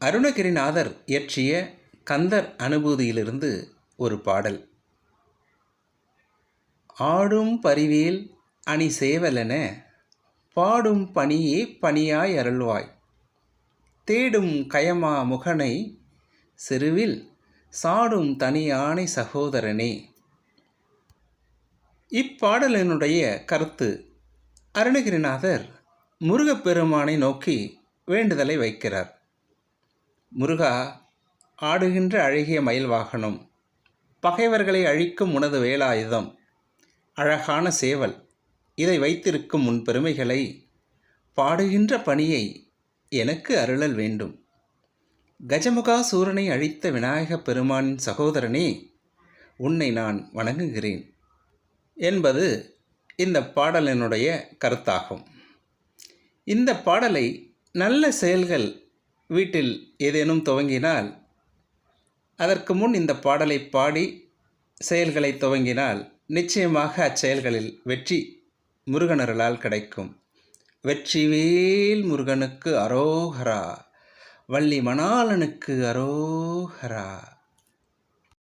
அருணகிரிநாதர் இயற்றிய கந்தர் அனுபூதியிலிருந்து ஒரு பாடல். ஆடும் பரிவேல் அணி சேவலென பாடும் பணியே பணியாய் அருள்வாய். தேடும் கயமா முகனை செருவில் சாடும் தனியானை சகோதரனே. இப்பாடலினுடைய கருத்து அருணகிரிநாதர் முருகப்பெருமானை நோக்கி வேண்டுதலை வைக்கிறார். முருகா ஆடுகின்ற அழகிய மயில் வாகனம். பகைவர்களை அழிக்கும் உனது வேலாயுதம் அழகான சேவல் இதை வைத்திருக்கும் உன் பெருமைகளை பாடுகின்ற பணியை எனக்கு அருளல் வேண்டும். கஜமுகாசூரனை அழித்த விநாயகப் பெருமானின் சகோதரனே உன்னை நான் வணங்குகிறேன் என்பது இந்த பாடலினுடைய கருத்தாகும். இந்த பாடலை நல்ல செயல்கள் வீட்டில் ஏதேனும் துவங்கினால் அதற்கு முன் இந்த பாடலை பாடி செயல்களை துவங்கினால் நிச்சயமாக அச்செயல்களில் வெற்றி முருகனர்களால் கிடைக்கும். வெற்றிவேல் முருகனுக்கு அரோகரா வள்ளி மணாளனுக்கு அரோகரா.